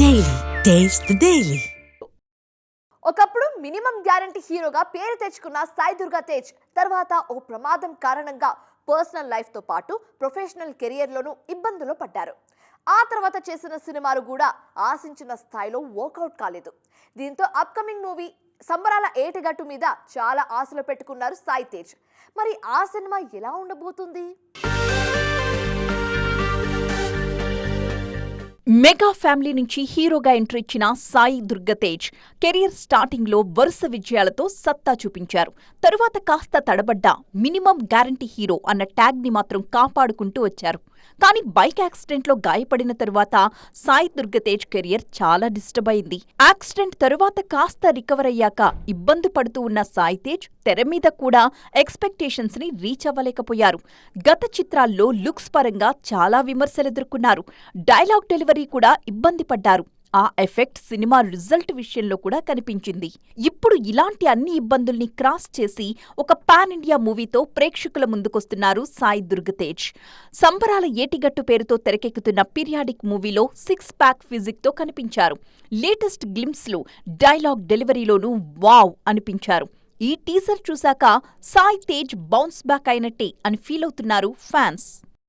Daily taste daily ఒకప్పుడు minimum guarantee హీరోగా పేరు తెచ్చుకున్న సాయి దుర్గా తేజ్ తర్వాత ఓ ప్రమాదం కారణంగా పర్సనల్ లైఫ్తో పాటు ప్రొఫెషనల్ కెరియర్లోనూ ఇబ్బందులు పడ్డారు. ఆ తర్వాత చేసిన సినిమాలు కూడా ఆశించిన స్థాయిలో వర్కౌట్ కాలేదు. దీంతో అప్కమింగ్ మూవీ సంబరాల ఏటిగట్టు మీద చాలా ఆశలు పెట్టుకున్నారు సాయి తేజ్. మరి ఆ సినిమా ఎలా ఉండబోతుంది? మెగా ఫ్యామిలీ నుంచి హీరోగా ఎంట్రీ ఇచ్చిన సాయి దుర్గతేజ్ కెరీర్ స్టార్టింగ్లో వరుస విజయాలతో సత్తా చూపించారు. తరువాత కాస్త తడబడ్డ మినిమం గ్యారంటీ హీరో అన్న ట్యాగ్ని మాత్రం కాపాడుకుంటూ వచ్చారు. కానీ బైక్ యాక్సిడెంట్లో గాయపడిన తరువాత సాయి దుర్గతేజ్ కెరియర్ చాలా డిస్టర్బ్ అయింది. యాక్సిడెంట్ తరువాత కాస్త రికవర్ అయ్యాక ఇబ్బంది పడుతూ ఉన్న సాయి తేజ్ తెర మీద కూడా ఎక్స్పెక్టేషన్స్ని రీచ్ అవ్వలేకపోయారు. గత చిత్రాల్లో లుక్స్ పరంగా చాలా విమర్శలు ఎదుర్కొన్నారు. డైలాగ్ డెలివరీ కూడా ఇబ్బంది పడ్డారు. ఆ ఎఫెక్ట్ సినిమా రిజల్ట్ విషయంలో కూడా కనిపించింది. ఇప్పుడు ఇలాంటి అన్ని ఇబ్బందుల్ని క్రాస్ చేసి ఒక పాన్ ఇండియా మూవీతో ప్రేక్షకుల ముందుకొస్తున్నారు సాయి దుర్గతేజ్. సంబరాల ఏటిగట్టు పేరుతో తెరకెక్కుతున్న పీరియాడిక్ మూవీలో సిక్స్ ప్యాక్ ఫిజిక్తో కనిపించారు. లేటెస్ట్ గ్లిమ్స్లో డైలాగ్ డెలివరీలోనూ వావ్ అనిపించారు. ఈ టీజర్ చూశాక సాయి తేజ్ బౌన్స్ బ్యాక్ అయినట్టే అని ఫీల్ అవుతున్నారు ఫ్యాన్స్.